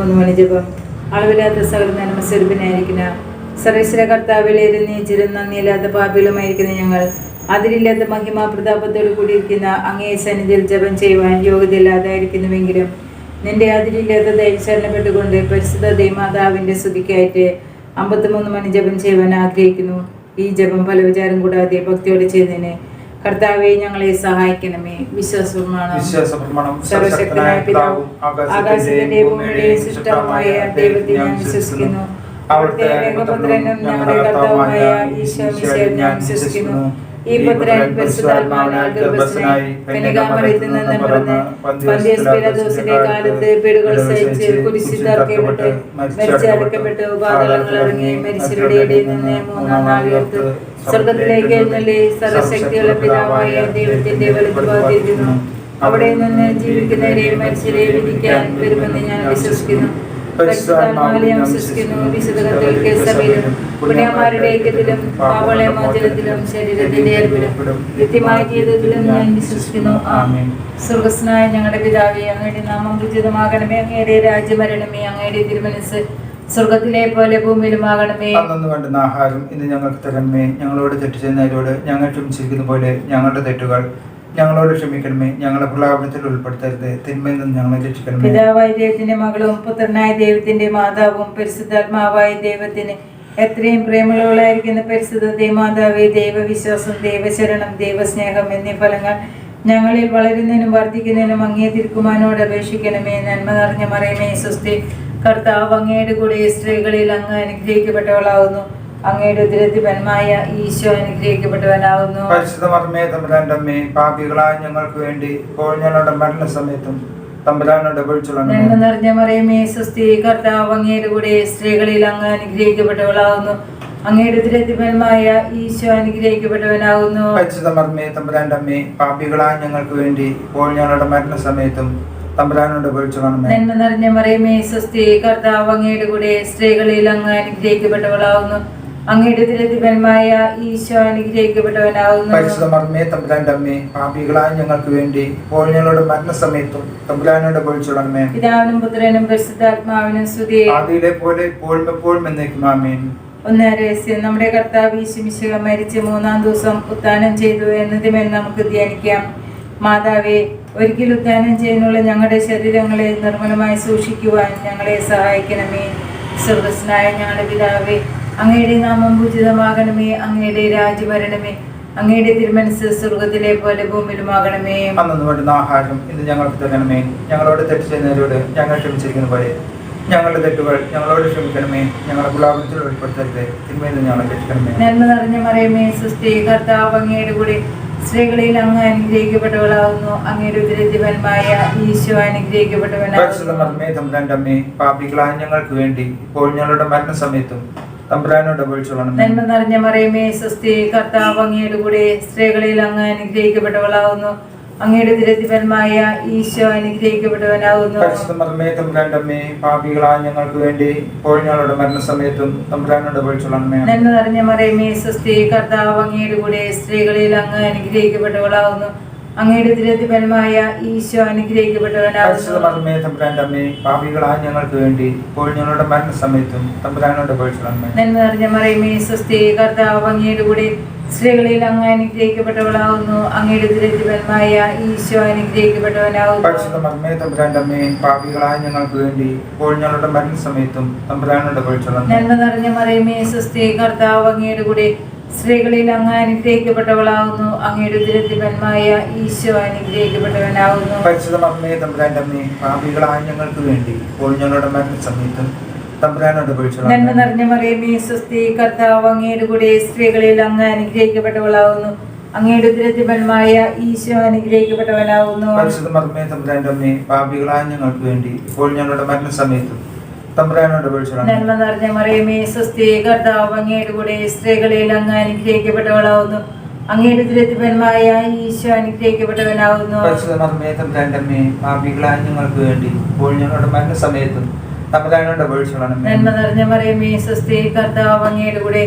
അമ്പത്തിമൂന്ന് മണി ജപം അളവില്ലാത്ത സകല നന്മ സ്വരൂപനായിരിക്കുന്ന സർവേശ്വര കർത്താവിലേതിൽ നീച്ചിരുന്ന നന്ദിയില്ലാത്ത പാപികളുമായിരിക്കുന്ന ഞങ്ങൾ. അതിരില്ലാത്ത മഹിമാ പ്രതാപത്തോട് കൂടിയിരിക്കുന്ന അങ്ങേ സന്നിധിയിൽ ജപം ചെയ്യുവാൻ യോഗ്യതയില്ലാതായിരിക്കുന്നുവെങ്കിലും നിന്റെ അതിരില്ലാത്ത ദൈവശരണപ്പെട്ടുകൊണ്ട് പരിശുദ്ധ ദൈമാതാവിന്റെ സ്തുതിക്കായിട്ട് അമ്പത്തിമൂന്ന് മണി ജപം ചെയ്യുവാൻ ആഗ്രഹിക്കുന്നു. ഈ ജപം പല വിചാരം കൂടാതെ ഭക്തിയോടെ ചെയ്യുന്നതിന് കർത്താവെ ഞങ്ങളെ സഹായിക്കണമേ. വിശ്വാസപ്രമാണം സർവശക്തനായ പിതാവും ആകാശത്തിന്റെയും ഭൂമിയുടെയും ദൈവത്തെ ഞാൻ വിശ്വസിക്കുന്നു. അവിടുത്തെ ഏകപുത്രനും ഞങ്ങളുടെ കർത്താവുമായ ഈശോ മിശിഹായിൽ ഞാൻ വിശ്വസിക്കുന്നു. ഈ പുത്രൻ പരിശുദ്ധാത്മാവിനാൽ ഗർഭസ്ഥനായി കന്യകാമറിയത്തിൽ നിന്ന് പിറന്ന് പന്തിയസ് പീലാത്തോസിന്റെ കാലത്ത് പീഡകൾ സഹിച്ച് കുരിശിൽ തറക്കപ്പെട്ട് മരിച്ചടക്കപ്പെട്ട്. പാതാളങ്ങൾ ഇറങ്ങി മരിച്ചവരുടെ ഇടയിൽ നിന്ന് മൂന്നാം ഉയർത്ത് സ്വർഗത്തിലേക്ക് സർവശക്തിയുള്ള പിതാവായ ദൈവത്തിന്റെ വലുതുപാതിരിക്കുന്നു അവിടെ നിന്ന് ജീവിക്കുന്നവരെയും മനുഷ്യരെയും വിധിക്കാൻ വരുമെന്ന് ഞാൻ വിശ്വസിക്കുന്നു. ശരീരത്തിന്റെ ഞാൻ വിശ്വസിക്കുന്നു. ഞങ്ങളുടെ പിതാവേ അങ്ങയുടെ നാമം ഉചിതമാകണമേ. അങ്ങയുടെ രാജ്യം വരണമേ. അങ്ങയുടെ തിരുമനസ് സ്വർഗത്തിലെ പോലെ ഭൂമിയിലുമാകണമേ. അന്നു വേണ്ടുന്ന ആഹാരം ഇന്ന് ഞങ്ങൾക്ക് തരണമേ. ഞങ്ങളോട് തെറ്റ് ചെയ്യുന്നതിലൂടെ ഞങ്ങൾ ക്ഷമിച്ചിരിക്കുന്ന പോലെ ഞങ്ങളുടെ തെറ്റുകൾ ഞങ്ങളോട് ക്ഷമിക്കണമേ. ഞങ്ങളുടെ പ്രലാപനത്തിൽ ഉൾപ്പെടുത്തരുത്. തിന്മയിൽ നിന്ന് ഞങ്ങളെ രക്ഷിക്കണമേ. പിതാവായ ദൈവത്തിന്റെ മകളും പുത്രനായ ദൈവത്തിന്റെ മാതാവും പരിശുദ്ധാത്മാവായ ദൈവത്തിന് എത്രയും പ്രേമമുള്ളവളായിരിക്കുന്ന പരിശുദ്ധ ദൈമാതാവേ ദൈവവിശ്വാസം ദൈവശരണം ദൈവസ്നേഹം എന്നീ ഫലങ്ങൾ ഞങ്ങളിൽ വളരുന്നതിനും വർദ്ധിക്കുന്നതിനും അങ്ങേ തിരുക്കുമാനോട് അപേക്ഷിക്കണമേ. നന്മ നിറഞ്ഞ മറയമേ സുസ്ഥി കർത്താവ് അങ്ങയുടെ കൂടെ സ്ത്രീകളിൽ അങ്ങ് അനുഗ്രഹിക്കപ്പെട്ടവളാവുന്നു. അങ്ങയുടെ ഉദരത്തിപന്മായ ഈശോ അനുഗ്രഹിക്കപ്പെട്ടവനാവുന്നു. പരിശുദ്ധ മർമ്മേ തമ്പുരാന്റെ അമ്മേ പാപികളായ ഞങ്ങൾക്ക് വേണ്ടി ഇപ്പോൾ ഞങ്ങളുടെ മരണസമയത്തും നന്മ നിറഞ്ഞ മറിയമേ സുസ്ഥി കർത്താവ് അങ്ങയുടെ കൂടെ സ്ത്രീകളിൽ അങ്ങ് അനുഗ്രഹിക്കപ്പെട്ടവളാവുന്നു. അങ്ങയുടെ ഈശോ അനുഗ്രഹിക്കപ്പെട്ടവനാകുന്നു പരിശുദ്ധ മർമ്മേ തമ്പുരാന്റെ അമ്മേ പാപികളായ ഞങ്ങൾക്ക് വേണ്ടി ഇപ്പോൾ ഞങ്ങളുടെ മരണസമയത്തും തമ്പുരാനോട് വിളിച്ചുള്ളണമേ നന്മ നിറഞ്ഞ മറിയമേ സുസ്ഥി കർത്താവ് അങ്ങയുടെ കൂടെ സ്ത്രീകളിൽ അങ്ങ് അനുഗ്രഹിക്കപ്പെട്ടവളാവുന്നു. അങ്ങയുടെ ഉദരത്തിപന്മായ ഈശോ അനുഗ്രഹിക്കപ്പെട്ടവനാവുന്നു. പരിശുദ്ധ മർമ്മേ തമ്പുരാന്റെ അമ്മേ പാപികളായ ഞങ്ങൾക്ക് വേണ്ടി ഇപ്പോൾ ഞങ്ങളുടെ മരണസമയത്തും തമ്പുരാനോട് പിതാവിനും പുത്രനും പരിശുദ്ധാത്മാവിനും സ്തുതി. ആദിയിലെ പോലെ ഇപ്പോഴും എപ്പോഴും എന്നേക്കും ആമേൻ. ഒന്നാം രഹസ്യം നമ്മുടെ കർത്താവ് മരിച്ച് മൂന്നാം ദിവസം ഉത്താനം ചെയ്തു എന്നതിമേൽ നമുക്ക് ധ്യാനിക്കാം. മാതാവേ ഒരിക്കൽ ഉത്ഥാനം ചെയ്യുന്നുള്ള ഞങ്ങളുടെ ശരീരങ്ങളെ നിർമ്മലമായി സൂക്ഷിക്കുവാൻ ഞങ്ങളെ സഹായിക്കണമേ. സ്വർഗസ്നായ ഞങ്ങളുടെ പിതാവേ അങ്ങയുടെ നാമം പൂജിതമാകണമേ അങ്ങയുടെ രാജ്യം വരണമേ അങ്ങയുടെ തിരുമനസ് സ്വർഗത്തിലെ പോലെ ഭൂമിയിലുമാകണമേ. അന്നു വേണ്ടുന്ന ആഹാരം ഇന്ന് ഞങ്ങൾക്ക് തരണമേ. ഞങ്ങളോട് തെറ്റ് ചെയ്യുന്നവരോട് ഞങ്ങൾ ക്ഷമിച്ചിരിക്കുന്ന പോലെ. ഞങ്ങളുടെ തെറ്റുകൾ ഞങ്ങളോട് ക്ഷമിക്കണമേ. ഞങ്ങളെ ഗുലാബത്തിൽ ഉൾപ്പെടുത്തരുത്. തിന്മയിൽ ഞങ്ങളെ രക്ഷിക്കണമേ. നന്മ നിറഞ്ഞ മറിയമേ സൃഷ്ടി കർത്താവ് അങ്ങയുടെ കൂടെ സ്ത്രീകളിൽ അങ്ങ് അനുഗ്രഹിക്കപ്പെട്ടവളാകുന്നു. അങ്ങയുടെ ഉദരത്തിപന്മായ ഈശോ അമ്മേ പാപികളായ ഞങ്ങൾക്ക് വേണ്ടി ഇപ്പോൾ ഞങ്ങളുടെ മരണസമയത്തും തമ്പുരാനോട് വിളിച്ചോളണമേ നന്മ നിറഞ്ഞ മറിയമേ സ്വസ്തി കർത്താവ് അങ്ങയുടെ കൂടെ സ്ത്രീകളിൽ അങ്ങ് അനുഗ്രഹിക്കപ്പെട്ടവളാവുന്നു അങ്ങയുടെ ഉദരത്തിപന്മായ ഈശോ അനുഗ്രഹിക്കപ്പെടുവാനാകുന്നു പരിശുദ്ധ മർമ്മേ തമ്പുരാന്റെ അമ്മേ പാപികളായ ഞങ്ങൾക്ക് വേണ്ടി ഇപ്പോൾ ഞങ്ങളുടെ മരണസമയത്തും തമ്പുരാനോട് വിളിച്ചോളണമേ നന്മ നിറഞ്ഞ മറിയമേ സ്വസ്തി കർത്താവ് അങ്ങയുടെ കൂടെ സ്ത്രീകളിൽ അങ്ങ് അനുഗ്രഹിക്കപ്പെട്ടവളാവുന്നു. അങ്ങയുടെ ഉദരത്തിപന്മായ ഈശോ അനുഗ്രഹിക്കപ്പെട്ടവനാകുന്നു. തമ്പുരാന്റെ അമ്മേ പാപികളായ ഞങ്ങൾക്ക് വേണ്ടി ഇപ്പോൾ ഞങ്ങളുടെ മരണസമയത്തും തമ്പുരാനോട് നന്മ നിറഞ്ഞ മറിയമേ സ്വസ്തി കർത്താവ് അങ്ങയുടെ കൂടെ സ്ത്രീകളിൽ അങ്ങ് അനുഗ്രഹിക്കപ്പെട്ടവളാകുന്നു. അങ്ങയുടെ ദുരത്തിപന്മായ ഈശോ അനുഗ്രഹിക്കപ്പെട്ടവനാകുന്നു. പാപികളായ ഞങ്ങൾക്ക് വേണ്ടി ഇപ്പോൾ ഞങ്ങളുടെ മരണസമയത്തും തമ്പുരാനോട് നന്മ നിറഞ്ഞ മറിയമേ സ്വസ്തി കർത്താവ് അങ്ങയുടെ കൂടെ സ്ത്രീകളിൽ അങ്ങ് അനുഗ്രഹിക്കപ്പെട്ടവളാകുന്നു അങ്ങയുടെ ദുരത്തിപന്മായ ഈശോ അനുഗ്രഹിക്കപ്പെട്ടവനാകുന്നു പരിശുദ്ധ മർമ്മേ തമ്പുരാന്റെ അമ്മേ പാപികളായ ഞങ്ങൾക്ക് വേണ്ടി ഇപ്പോൾ ഞങ്ങളുടെ മരണസമയത്തും നന്മ നിറഞ്ഞ മറിയമേ സ്വസ്തി കർത്താവ് അങ്ങയുടെ കൂടെ സ്ത്രീകളിൽ അങ്ങ് അനുഗ്രഹിക്കപ്പെട്ടവളാകുന്നു അങ്ങയുടെ ദുരത്തിപന്മായ ഈശോ അനുഗ്രഹിക്കപ്പെട്ടവനാകുന്നു പരിശുദ്ധ മർമ്മേ തമ്പുരാന്റെ അമ്മേ പാപികളായ ഞങ്ങൾക്ക് വേണ്ടി ഇപ്പോൾ ഞങ്ങളുടെ മരണസമയത്തും തമ്പുരാനോട് നന്മ നിറഞ്ഞ മറിയമേ സ്വസ്തി കർത്താവ് അങ്ങയുടെ കൂടെ സ്ത്രീകളിൽ അങ്ങ് അനുഗ്രഹിക്കപ്പെട്ടവളാവുന്നു. അങ്ങയുടെ ദുരത്തിപന്മായ ഈശോ അനുഗ്രഹിക്കപ്പെട്ടവനാവുന്നു. അമ്മേ പാപികളായ ഞങ്ങൾക്ക് വേണ്ടി ഇപ്പോൾ ഞങ്ങളുടെ മരണസമയത്തും തമ്പുരാനോട് നന്മ നിറഞ്ഞ മറിയമേ സ്വസ്തി കർത്താവ് അങ്ങയുടെ കൂടെ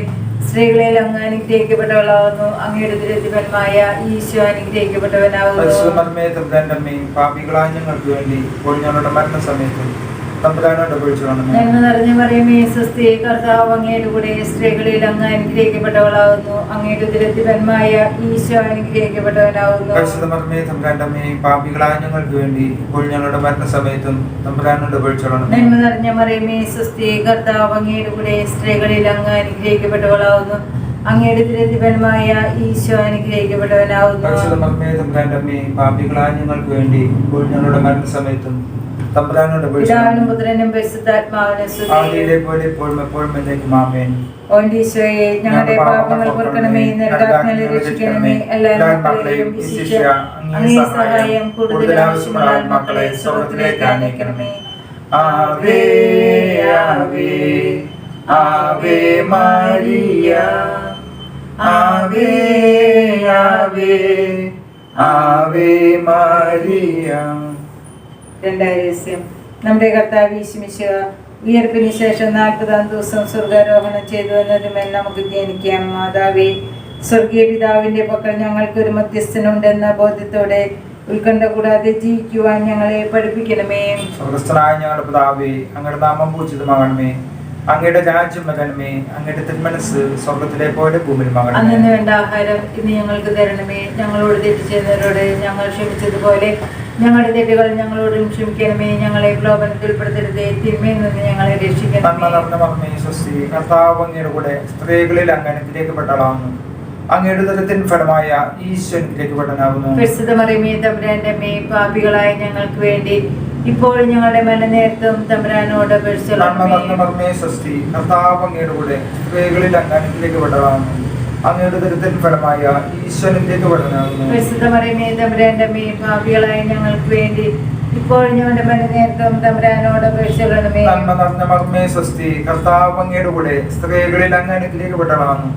സ്ത്രീകളിൽ അങ്ങ് അനുഗ്രഹിക്കപ്പെട്ടവളാവുന്നു. അങ്ങയുടെ ദുരത്തിപന്മായ ഈശോ അനുഗ്രഹിക്കപ്പെട്ടവനാവുന്നു. പരിശുദ്ധ മർമ്മേ തമ്പുരാന്റെ അമ്മേ പാപികളായ ഞങ്ങൾക്ക് വേണ്ടി ഇപ്പോൾ ഞങ്ങളുടെ മരണസമയത്തും തമ്പുരാനോട് നിറഞ്ഞ സ്വസ്തി കർത്താവ് അങ്ങയുടെ കൂടെ സ്ത്രീകളിൽ അങ്ങ് അനുഗ്രഹിക്കപ്പെട്ടവളാകുന്നു അങ്ങയുടെ ഉദരത്തിപന്മായ ഈശോ അനുഗ്രഹിക്കപ്പെട്ടവനാകുന്നു മർമ്മേ പാപികളായ ഞങ്ങൾക്ക് വേണ്ടി ഇപ്പോൾ ഞങ്ങളുടെ മരണസമയത്തും തമ്പുരാനോട് വിളിച്ചോളണമേ നന്മ നിറഞ്ഞ മറിയമേ സ്വസ്തി കർത്താവ് അങ്ങയുടെ കൂടെ സ്ത്രീകളിൽ അങ്ങ് അനുഗ്രഹിക്കപ്പെട്ടവളാകുന്നു അങ്ങയുടെ ഉദരത്തിപന്മായ ഈശോ അനുഗ്രഹിക്കപ്പെട്ടവനാകുന്നു പരിശുദ്ധ മർമ്മേ പാപികളായ ഞങ്ങൾക്ക് വേണ്ടി ഇപ്പോൾ ഞങ്ങളുടെ മരണസമയത്തും തമ്പുരാനോട് പിതാവിനും പുത്രനും പരിശുദ്ധാത്മാവിനും പോലെ എപ്പോഴും എപ്പോഴും എന്നേക്കും ആമേൻ. ഓണ്ടീശോയെ ഞങ്ങളുടെ പാപങ്ങൾ പൊറുക്കണമേ നരകാത്മകളെ രക്ഷിക്കണമേ എല്ലാ മക്കളെയും സഹായം കൂടുതൽ ആവശ്യമുള്ള ആത്മാക്കളെ സ്വർഗത്തിലേക്ക് അനയിക്കണമേ ആവേ ആവേ ആവേ മരിയ. ആവേ ആവേ ആവേ മരിയ. രണ്ടാം രഹസ്യം. നമ്മുടെ കർത്താവ് ഈശ്മിശ ഉയർപ്പിന് ശേഷം നാൽപ്പതാം ദിവസം സ്വർഗാരോഹണം ചെയ്തു എന്നതുമേൽ നമുക്ക് ധ്യാനിക്കാം. മാതാവേ സ്വർഗീയ പിതാവിന്റെ പക്കൽ ഞങ്ങൾക്കൊരു മധ്യസ്ഥനുണ്ടെന്ന ബോധ്യത്തോടെ ഉത്കണ്ഠ കൂടാതെ ജീവിക്കുവാൻ ഞങ്ങളെ പഠിപ്പിക്കണമേ. സ്വർഗസ്ഥനായ ഞങ്ങളുടെ പിതാവേ അങ്ങയുടെ നാമം പൂജിതമാകണമേ. അങ്ങയുടെ രാജ്യം വരണമേ. അങ്ങയുടെ തിന്മനസ് സ്വർഗത്തിലെ പോലെ ഭൂമിയിൽ അന്നു വേണ്ട ആഹാരം ഇന്ന് ഞങ്ങൾക്ക് തരണമേ. ഞങ്ങളോട് തെറ്റ് ഞങ്ങൾ ക്ഷമിച്ചതുപോലെ ഞങ്ങളുടെ തെറ്റുകൾ ഞങ്ങളോടും ക്ഷമിക്കണമേ. ഞങ്ങളെ പ്രലോഭനത്തിൽ ഉൾപ്പെടുത്തരുതേ. തിന്മയിൽ നിന്ന് ഞങ്ങളെ രക്ഷിക്കണമേ. സ്വസ്തി കർത്താവ് അങ്ങയുടെ കൂടെ സ്ത്രീകളിൽ അങ്ങ് അനുഗ്രഹിക്കപ്പെട്ടളാവുന്നു അങ്ങയുടെ ഫലമായ തമ്പുരാന്റെ പാപികളായ ഞങ്ങൾക്ക് വേണ്ടി ഇപ്പോൾ ഞങ്ങളുടെ തമ്പുരാനോട് അപേക്ഷിച്ചോളണമേ മർമ്മേ സ്വസ്തി കർത്താവ് അങ്ങയുടെ കൂടെ സ്ത്രീകളിൽ അങ്ങ് അനുഗ്രഹിക്കപ്പെട്ടളാവുന്നു അങ്ങയുടെ ദരത്തിൻ ഫലമായ ഈശ്വരന്റെ ഞങ്ങൾക്ക് വേണ്ടി ഇപ്പോൾ ഞങ്ങളുടെ മലനേരത്തും തമ്പുരാനോട് അപേക്ഷിച്ചോളണമേ നന്മ നിറഞ്ഞ മർമ്മേ സ്വസ്തി കർത്താവ് അങ്ങയുടെ കൂടെ സ്ത്രീകളിൽ അങ്ങ് അനുഗ്രഹിക്കപ്പെട്ടളാവുന്നു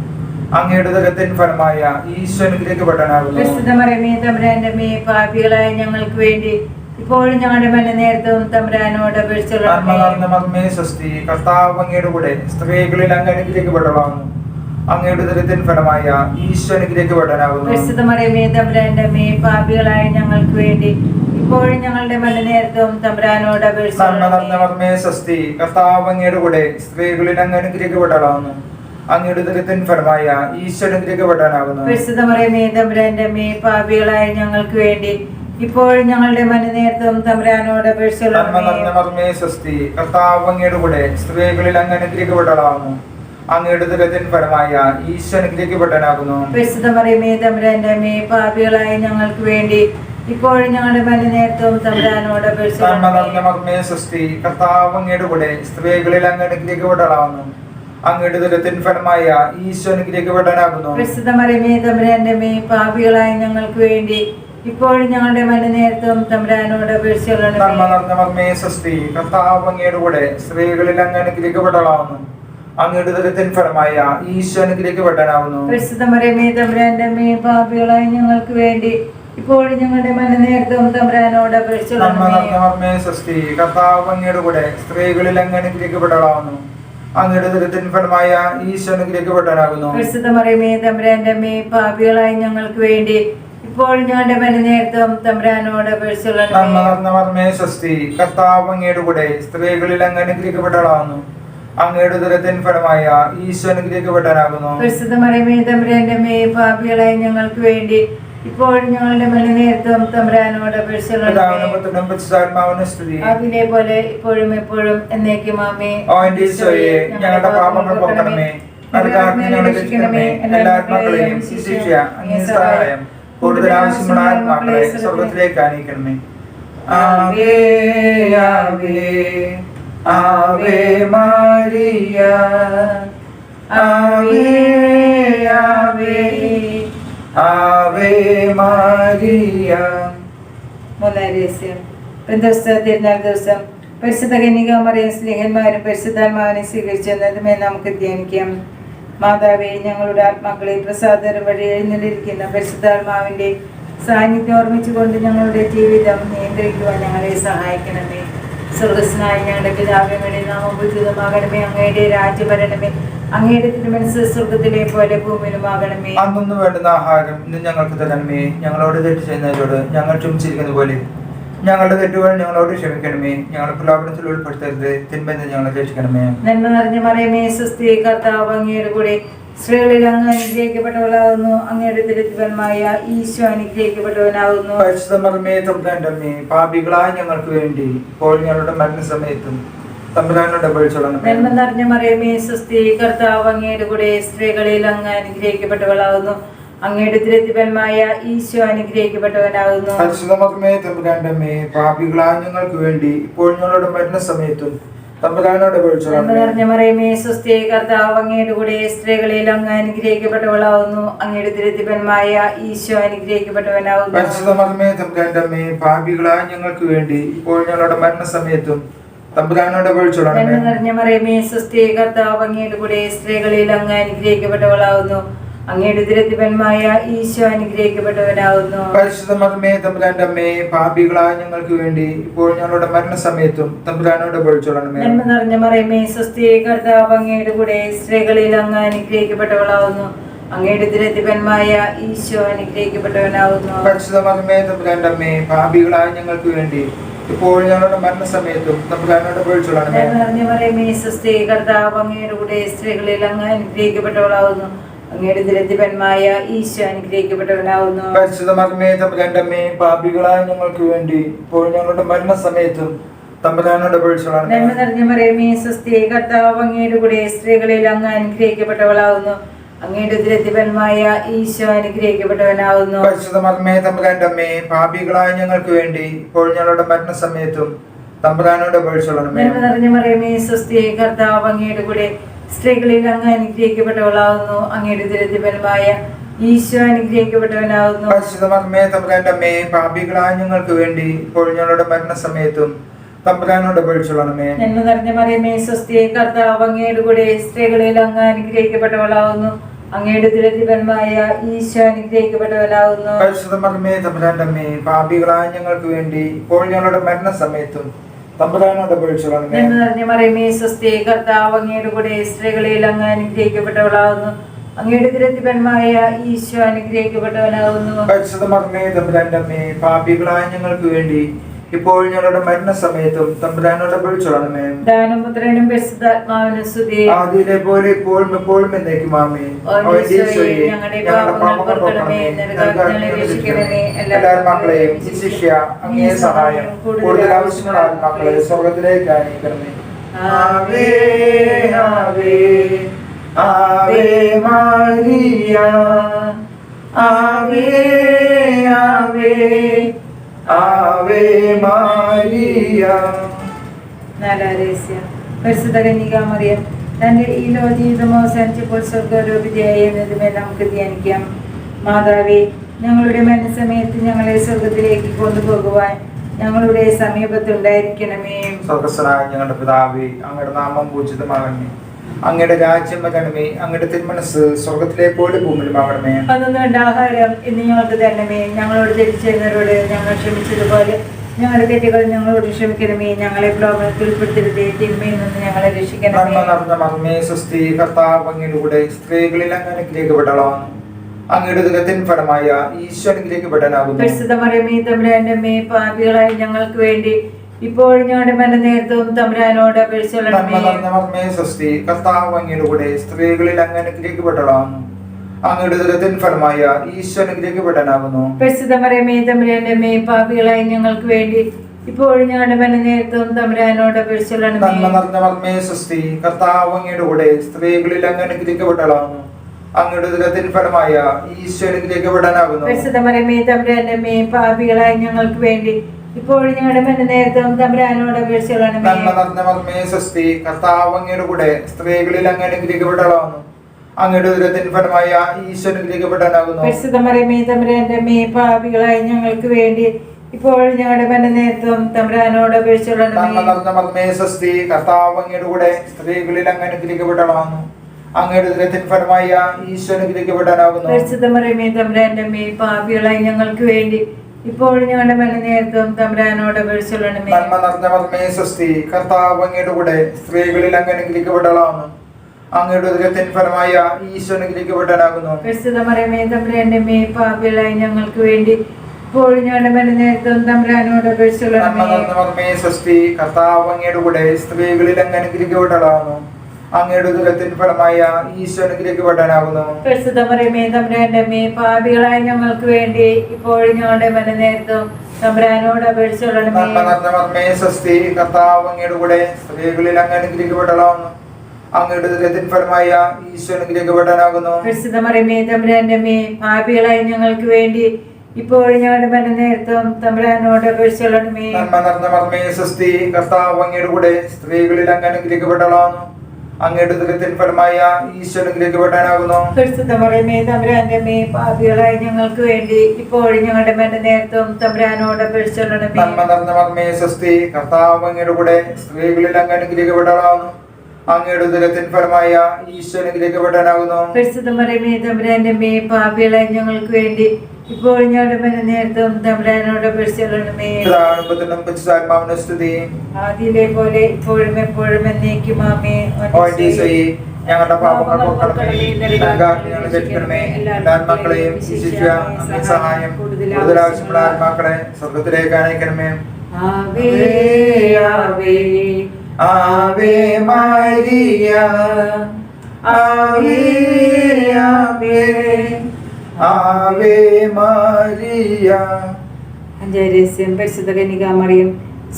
അങ്ങയുടെ ദരത്തിൻ ഫലമായ ഈശോ അനുഗ്രഹിക്കപ്പെട്ടനാകുന്നു പ്രസിദ്ധമറിയമേ തമ്പുരാന്റെ അമ്മേ പാപികളായ ഞങ്ങൾക്ക് വേണ്ടി ഇപ്പോഴും ഞങ്ങളുടെ മലനേരത്തും തമ്പുരാനോട് നന്മ നിറഞ്ഞ മർമ്മേ സ്വസ്തി കർത്താവ് അങ്ങയുടെ കൂടെ സ്ത്രീകളിൽ അങ്ങ് അനുഗ്രഹിക്കപ്പെട്ടളാവുന്നു അങ്ങയുടെ ദരിദ്രൻ ഫലമായ ഈശോ അനുഗ്രഹിക്കപ്പെട്ടനാകുന്നു പ്രസിദ്ധമറിയമേ തമ്പുരാന്റെ അമ്മേ പാപികളായ ഞങ്ങൾക്ക് വേണ്ടി ഇപ്പോഴും ഞങ്ങളുടെ തമ്പുരാനോട് നന്മ സ്വസ്തി. കർത്താവ് അങ്ങയുടെ കൂടെ സ്ത്രീകളിൽ അങ്ങ് അനുഗ്രഹിക്കപ്പെട്ടളാവുന്നു അങ്ങയുടെ ദരത്തിൻ ഫലമായ ഈശോ അനുഗ്രഹിക്കപ്പെടാനാകുന്നു തമ്പുരാന്റെ പാപികളായ ഞങ്ങൾക്ക് വേണ്ടി ഇപ്പോഴും ഞങ്ങളുടെ മലനേരത്തും തമ്പുരാനോട് നന്മ സ്വസ്തി. കർത്താവ് അങ്ങയുടെ കൂടെ സ്ത്രീകളിൽ അങ്ങ് അങ്ങയുടെ ദരത്തിൻ ഫലമായ ഈശോ തമ്പുരാന്റെ അമ്മേ പാപികളായ ഞങ്ങൾക്ക് വേണ്ടി ഇപ്പോഴും ഞങ്ങളുടെ തമ്പുരാനോട് കർത്താവ് അങ്ങയുടെ കൂടെ സ്ത്രീകളിൽ അങ്ങ് അനുഗ്രഹിക്കപ്പെട്ടളാവുന്നു അങ്ങയുടെ ദരത്തിൻ ഫലമായ ഈശോ അനുഗ്രഹിക്കപ്പെടാനാകുന്നു പ്രസിദ്ധമറിയമേ തമ്പുരാന്റെ അമ്മേ പാപികളായ ഞങ്ങൾക്ക് വേണ്ടി ഇപ്പോഴും ഞങ്ങളുടെ മലനേരത്തും തമ്പുരാനോട് സ്വസ്തി കർത്താവ് അങ്ങയുടെ കൂടെ സ്ത്രീകളിൽ അങ്ങ് അനുഗ്രഹിക്കപ്പെട്ടളാവുന്നു അങ്ങയുടെ ദരത്തിൻ ഫലമായ ഈശോ തമ്പുരാന്റെ അമ്മേ പാപികളായ ഞങ്ങൾക്ക് വേണ്ടി ഇപ്പോൾ ഞങ്ങളുടെ മലനേരത്തും തമ്പുരാനോട് കർത്താവ് അങ്ങയുടെ കൂടെ സ്ത്രീകളിൽ അങ്ങ് അനുഗ്രഹിക്കപ്പെട്ടളാവുന്നു അങ്ങയുടെ ദരത്തിൻ ഫലമായ ഈശോ അനുഗ്രഹിക്കപ്പെടാനാകുന്നു തമ്പുരാന്റെ അമ്മേ പാപികളായ ഞങ്ങൾക്ക് വേണ്ടി ഇപ്പോഴും ഞങ്ങളുടെ മലനേരത്തും തമ്പുരാനോട് തമ്പ്രാനോട് കർത്താവ് അങ്ങയുടെ കൂടെ സ്ത്രീകളിൽ അങ്ങ് അനുഗ്രഹിക്കപ്പെട്ടളാവുന്നു അങ്ങയുടെ ദുരത്തിൻ ഫലമായ ഈശോ അനുഗ്രഹിക്കപ്പെടാനാകുന്നു പ്രസിദ്ധമറിയമേ തമ്പുരാന്റെ മേ പാപികളായ ഞങ്ങൾക്ക് വേണ്ടി ഇപ്പോഴും ഞങ്ങളുടെ മലനേരത്തും തമ്പുരാനോട് പോലെ ഇപ്പോഴും എപ്പോഴും എന്നേക്കും ആമേ ഈശോയെ ഞങ്ങളുടെ പാപങ്ങൾ പൊക്കണമേ. നരകാഗ്നി ഞങ്ങളെ രക്ഷിക്കണമേ. ആത്മാക്കളെയും ശിശിക്ഷ അങ്ങേ സഹായം. കൂടുതൽ ആവശ്യമുള്ള ആത്മാക്കളെ സ്വർഗത്തിലേക്ക് അനയിക്കണമേ ആവേ ആവേ ആവേ Maria, Ave, Ave, Ave Maria. മൂന്നാം രഹസ്യം. പെന്തോസ്ത തിരുനാൾ ദിവസം പരിശുദ്ധ കന്യക മറിയ സ്നേഹന്മാരും പരിശുദ്ധാത്മാവിനെ സ്വീകരിച്ചെന്നതുമേ നമുക്ക് ധ്യാനിക്കാം. മാതാവേ ഞങ്ങളുടെ ആത്മാക്കളെ പ്രസാദരം വഴി എഴുന്നള്ളിരിക്കുന്ന പരിശുദ്ധാത്മാവിന്റെ സാന്നിധ്യം ഓർമ്മിച്ചുകൊണ്ട് ഞങ്ങളുടെ ജീവിതം നിയന്ത്രിക്കുവാൻ ഞങ്ങളെ സഹായിക്കണമേ. സ്വർഗസ്നായ ഞങ്ങളുടെ പിതാവിനുവേണ്ടി നാമം ഉചിതമാകണമേ അങ്ങയുടെ രാജ്യഭരണമേ അങ്ങയുടെ തിരുമനസ് സ്വർഗത്തിലെ പോലെ ഭൂമിയിലുമാകണമേ. അന്നൊന്നു വേണ്ടുന്ന ആഹാരം ഇന്ന് ഞങ്ങൾക്ക് തരണമേ. ഞങ്ങളോട് തെറ്റ് ചെയ്യുന്നവരോട് ഞങ്ങൾ ക്ഷമിച്ചിരിക്കുന്ന പോലെ. ഞങ്ങളുടെ തെറ്റുകൾ ഞങ്ങളോട് ക്ഷമിക്കണമേ. ഞങ്ങളെ പ്രലോഭനത്തിൽ ഉൾപ്പെടുത്തരുത്. തിന്മ ഞങ്ങളെ രക്ഷിക്കണമേ. നന്മ നിറഞ്ഞ മറിയമേ. സ്വസ്തി കർത്താവ് അങ്ങയുടെ കൂടെ സ്ത്രീകളിൽ അങ്ങ് അനുഗ്രഹിക്കപ്പെട്ടവളാകുന്നു അങ്ങയുടെ ദരിദ്രന്മായ ഈശോ അനുഗ്രഹിക്കപ്പെട്ടവനാകുന്നു പരിശുദ്ധമർമ്മേ പാപികളായ ഞങ്ങൾക്ക് വേണ്ടി ഇപ്പോൾ ഞങ്ങളുടെ മരണസമയത്തും നന്മ നിറഞ്ഞ മറിയമേ സുസ്ഥി കർത്താവ് അങ്ങയുടെ കൂടെ സ്ത്രീകളിൽ അങ്ങ് അനുഗ്രഹിക്കപ്പെട്ടവളാകുന്നു അങ്ങയുടെ ദരിദ്രന്മായ ഈശോ അനുഗ്രഹിക്കപ്പെട്ടവനാകുന്നു പരിശുദ്ധമർമ്മേ പാപികളായ ഞങ്ങൾക്ക് വേണ്ടി ഇപ്പോൾ ഞങ്ങളുടെ മരണസമയത്തും തമ്പുരാനോട് കർത്താവ് അങ്ങയുടെ കൂടെ സ്ത്രീകളിൽ അങ്ങ് അങ്ങയുടെ ഈശോ പരിശുദ്ധമർമ്മേ അമ്മേ ഞങ്ങൾക്ക് വേണ്ടി ഇപ്പോൾ ഞങ്ങളുടെ മരണസമയത്തും തമ്പുരാനോട് അപേക്ഷിച്ചോളണമേ നന്മ നിറഞ്ഞ മറിയമേ സുസ്ഥി കർത്താവ് അങ്ങയുടെ കൂടെ സ്ത്രീകളിൽ അങ്ങ് അനുഗ്രഹിക്കപ്പെട്ടവളാകുന്നു അങ്ങയുടെ ഈശോ അമ്മേ പാപികളായ ഞങ്ങൾക്ക് വേണ്ടി ഇപ്പോൾ ഞങ്ങളുടെ മരണസമയത്തും തമ്പുരാനോട് അപേക്ഷിച്ചോളണമേ. നന്മ നിറഞ്ഞ മറിയമേ സുസ്ഥി കർത്താവ് അങ്ങയുടെ കൂടെ സ്ത്രീകളിൽ അങ്ങ് അനുഗ്രഹിക്കപ്പെട്ടവളാകുന്നു അങ്ങയുടെ ദരിദ്രന്മായ ഈശോ അമ്മേ പാപികളായ ഞങ്ങൾക്ക് വേണ്ടി ഇപ്പോൾ ഞങ്ങളുടെ മരണസമയത്തും തമ്പുരാനോട് അപേക്ഷിച്ചോളണമേ. നന്മ നിറഞ്ഞ മറിയമേ സുസ്ഥി കർത്താവ് അങ്ങയുടെ കൂടെ സ്ത്രീകളിൽ അങ്ങ് അനുഗ്രഹിക്കപ്പെട്ടവളാകുന്നു അങ്ങയുടെ ഈശോ പാപികളായ ഞങ്ങൾക്ക് വേണ്ടി ഇപ്പോൾ ഞങ്ങളുടെ മരണസമയത്തും തമ്പുരാനോട് അപേക്ഷിച്ചോളണമേ നന്മ നിറഞ്ഞ മറിയമേ സുസ്ഥി കർത്താവ് അങ്ങയുടെ കൂടെ സ്ത്രീകളിൽ അങ്ങ് അനുഗ്രഹിക്കപ്പെട്ടവളാവുന്നു. അങ്ങയുടെ ദരിദ്രന്മായ ഈശോ അനുഗ്രഹിക്കപ്പെട്ടവനാവുന്നു. അമ്മേ പാപികളായ ഞങ്ങൾക്ക് വേണ്ടി ഇപ്പോൾ ഞങ്ങളുടെ മരണസമയത്തും തമ്പുരാനോട് അപേക്ഷിച്ചോളണമേ നന്മ നിറഞ്ഞ മറിയമേ സ്വസ്തി കർത്താവ് അങ്ങയുടെ കൂടെ സ്ത്രീകളിൽ അങ്ങ് അനുഗ്രഹിക്കപ്പെട്ടവളാകുന്നു അങ്ങയുടെ ദുരിതപരമായ ഈശോ അനുഗ്രഹിക്കപ്പെട്ടവനാകുന്നു തമ്പുരാന്റെ പാപികളായ ഞങ്ങൾക്ക് വേണ്ടി ഇപ്പോൾ ഞങ്ങളുടെ മരണസമയത്തും തമ്പുരാനോട് അപേക്ഷിച്ചോളണമേ. നന്മ നിറഞ്ഞ മറിയമേ സ്വസ്തിയെ കർത്താവ് അങ്ങയുടെ കൂടെ സ്ത്രീകളിൽ അങ്ങ് അനുഗ്രഹിക്കപ്പെട്ടവളാകുന്നു അങ്ങയുടെ ദരിദ്രന്മായ ഈശോ അനുഗ്രഹിക്കപ്പെട്ടവനാകുന്നു തമ്പുരാന്റെ പാപികളായ ഞങ്ങൾക്ക് വേണ്ടി ഇപ്പോൾ ഞങ്ങളുടെ മരണസമയത്തും തമ്പുരാനോട് മറിയമേ കർത്താവ് അങ്ങയുടെ കൂടെ സ്ത്രീകളിൽ അങ്ങ് അനുഗ്രഹിക്കപ്പെട്ടവളാകുന്നു. അങ്ങയുടെ ദരിദ്രന്മായ ഈശോ അനുഗ്രഹിക്കപ്പെട്ടവനാകുന്നു. പരിശുദ്ധമർമ്മേ തമ്പുരാന്റെ അമ്മേ പാപികളായ ഞങ്ങൾക്ക് വേണ്ടി ഇപ്പോൾ ഞങ്ങളുടെ മരണസമയത്തും തമ്പുരാനോട് അപേക്ഷിച്ചോളണമേ. ദാനപുത്രനും പരിശുദ്ധാത്മാവിനും സ്തുതി. ആദ്യയിലെ പോലെ ഇപ്പോഴും എപ്പോഴും എന്നേക്കും ഞങ്ങളുടെ പാപങ്ങൾ പൊറുക്കണമേ, എല്ലാ മക്കളെയും ശിഷ്യ അങ്ങേ സഹായം. കൂടുതൽ ആവശ്യമുള്ള ആത്മാക്കളെ സ്വർഗത്തിലേക്ക് അയക്കണമേ ആവേ ആവേ ആവേ മാരിയ. ആവേ ആവേ ആവേ മാരിയ. നാലാരേസ്യ പരിശുദ്ധ കന്യക മറിയ തന്റെ ഈ ലോകജീവിതം അവസാനിച്ചപ്പോൾ സ്വർഗരൂപിതയായി എന്നതുമേ നമുക്ക് ധ്യാനിക്കാം. മാതാവേ ഞങ്ങളുടെ മനസ്സമയത്ത് ഞങ്ങളെ സ്വർഗത്തിലേക്ക് കൊണ്ടുപോകുവാൻ ഞങ്ങളുടെ സമീപത്തുണ്ടായിരിക്കണമേ. സ്വർഗസ്വനായ ഞങ്ങളുടെ പിതാവേ അങ്ങയുടെ നാമം പൂജിതമാകണമേ. അങ്ങയുടെ രാജ്യം വരണമേ അങ്ങയുടെ തിരുമനസ് സ്വർഗത്തിലെ പോലെ ഭൂമിയിലുമാകണമേ. അതൊന്നും ആഹാരം ഇന്ന് ഞങ്ങൾക്ക് തരണമേ. ഞങ്ങളോട് തിരിച്ചവരോട് ഞങ്ങൾ ക്ഷമിച്ചതുപോലെ ഞങ്ങളുടെ തെറ്റുകൾ ഞങ്ങളോട് ക്ഷമിക്കണമേ. ഞങ്ങളെ പ്രലോഭനത്തിൽ ഉൾപ്പെടുത്തരുതേ. തിന്മയിൽ നിന്ന് ഞങ്ങളെ രക്ഷിക്കണമേ. നിറഞ്ഞ മർമ്മേ സുസ്ഥി കർത്താവ് അങ്ങയുടെ കൂടെ സ്ത്രീകളിൽ അങ്ങ് അനുഗ്രഹിക്കപ്പെട്ടളാണ് അങ്ങയുടെ ദുഃഖത്തിൻ ഫലമായ ഈശ്വരനിലേക്ക് പെടാനാകുന്നു പ്രസിദ്ധമറിയമേ അമ്മേ പാപികളായി ഞങ്ങൾക്ക് വേണ്ടി ഇപ്പോൾ ഞങ്ങളുടെ മനനേരത്തും തമ്പുരാനോട് കർത്താവ് അങ്ങയുടെ കൂടെ സ്ത്രീകളിൽ അങ്ങ് അനുഗ്രഹിക്കപ്പെടണം. അങ്ങയുടെ ദുരത്തിൻ ഫലമായ ഈശോ അനുഗ്രഹിക്കപ്പെടാനാകുന്നു. തമ്പുരാന്റെ പാപികളായി ഞങ്ങൾക്ക് വേണ്ടി ഇപ്പോൾ ഞങ്ങളുടെ തമ്പുരാനോട് അപേക്ഷിച്ചോളണമേ നന്മ നിറഞ്ഞ മർമ്മേ കർത്താവ് അങ്ങയുടെ കൂടെ സ്ത്രീകളിൽ അങ്ങ് അനുഗ്രഹിക്കപ്പെടണം. അങ്ങയുടെ ദുരത്തിൻ ഫലമായ ഈശോ അനുഗ്രഹിക്കപ്പെടാനാകുന്നു. പരിശുദ്ധ മറിയമേ തമ്പുരാന്റെ പാപികളായി ഞങ്ങൾക്ക് വേണ്ടി ഇപ്പോൾ ഞങ്ങളുടെ മനനേരത്തും തമ്പുരാനോട് അപേക്ഷിച്ചോളണമേ നന്മ നിറഞ്ഞ മർമ്മേ സ്വസ്തി കർത്താവ് അങ്ങയുടെ കൂടെ സ്ത്രീകളിൽ അങ്ങ് അനുഗ്രഹിക്കപ്പെട്ടളാവുന്നു. അങ്ങയുടെ ദുരത്തിൻ ഫലമായ ഈശോ അനുഗ്രഹിക്കപ്പെടാനാകുന്നു തമ്പുരാന്റെ പാപികളായി ഞങ്ങൾക്ക് വേണ്ടി ഇപ്പോൾ ഞങ്ങളുടെ മനനേരത്തും തമ്പുരാനോട് നന്മ അപേക്ഷിച്ചോളണമേ നിറഞ്ഞ മർമ്മേ സ്വസ്തി കർത്താവ് അങ്ങയുടെ കൂടെ സ്ത്രീകളിൽ അങ്ങ് അനുഗ്രഹിക്കപ്പെട്ടളാവുന്നു. അങ്ങയുടെ ദുരത്തിൻ ഫലമായ അനുഗ്രഹിക്കപ്പെടാനാകുന്നു തമ്പുരാന്റെ പാപികളായി ഞങ്ങൾക്ക് വേണ്ടി ഇപ്പോൾ ഞങ്ങളുടെ മനനേരത്തും തമ്പുരാനോട് സ്വസ്തി കർത്താവ് അങ്ങയുടെ കൂടെ സ്ത്രീകളിൽ അങ്ങ് അനുഗ്രഹിക്കപ്പെട്ടളാവുന്നു അങ്ങയുടെ ദുരത്തിൻ ഫലമായ ഈശോ അനുഗ്രഹിക്കപ്പെടാനാകുന്നു പരിശുദ്ധ തമ്പുരാന്റെ അമ്മേ പാപികളായി ഞങ്ങൾക്ക് വേണ്ടി ഇപ്പോഴും ഞങ്ങളുടെ മരുന്നേരത്തും തമ്പുരാനോട് കർത്താവ് അങ്ങയുടെ കൂടെ സ്ത്രീകളിൽ അങ്ങ് അങ്ങയുടെ ദുരത്തിന് ഫലമായ ഈശോ അനുഗ്രഹിക്കപ്പെടാനാകുന്നു പരിശുദ്ധ മറിയമേ തമ്പുരാന്റെ അമ്മേ പാപികളായ ഞങ്ങൾക്ക് വേണ്ടി ഇപ്പോഴും ഞങ്ങളുടെ മന തമ്പുരാനോട് അപേക്ഷിച്ചുള്ള നന്മ സ്വസ്തി. കർത്താവ് അങ്ങയുടെ കൂടെ സ്ത്രീകളിൽ അങ്ങ് അനുഗ്രഹിക്കപ്പെട്ടതാകുന്നു അങ്ങയുടെ ദുരത്തിന് ഫലമായ ഈശോ അനുഗ്രഹിക്കപ്പെടാനാകുന്നു. പാപികളായ ഞങ്ങൾക്ക് വേണ്ടി ഇപ്പോൾ ഞങ്ങളുടെ മരുന്നേരത്തും തമ്പുരാനോട് അപേക്ഷിച്ചുള്ള നന്മ നടന്ന മർമ്മേ സ്വസ്തി. കർത്താവ് അങ്ങയുടെ കൂടെ സ്ത്രീകളിൽ അങ്ങനെ അനുഗ്രഹിക്കപ്പെട്ടതാകുന്നു അങ്ങയുടെ ദുരത്തിന് ഫലമായ ഈശ്വരനിലേക്ക് തമ്പുരാന്റെ അമ്മേ പാപികളായ ഞങ്ങൾക്ക് വേണ്ടി ഇപ്പോഴും ഞങ്ങളുടെ മരുന്നേരത്തും തമ്പുരാനോട് അപേക്ഷിച്ചുള്ള നന്മ നിറഞ്ഞ മർമ്മേ സ്വസ്തി കർത്താവ് അങ്ങയുടെ കൂടെ സ്ത്രീകളിൽ അങ്ങ് അനുഗ്രഹിക്കപ്പെടാനാകുന്നു അങ്ങയുടെ ഉദരത്തിൻ ഫലമായ ഈശ്വരനിലേക്ക് പെടാനാകുന്നു ഞങ്ങൾക്ക് വേണ്ടി ഇപ്പോഴും ഞങ്ങളുടെ നേരത്തും തമ്പുരാനോട് പോലെ ഇപ്പോഴും എപ്പോഴും എന്നേക്കും ആമേ ഞങ്ങളുടെ പാപങ്ങൾ ആത്മാക്കളെയും സഹായം കൂടുതൽ ആവശ്യമുള്ള ആത്മാക്കളെ സ്വർഗത്തിലേക്ക് അയക്കണമേ Ave Ave Ave Maria Ave, Ave, Ave Maria. അഞ്ചരസ്യം പരിശുദ്ധ കന്യകാമറിയും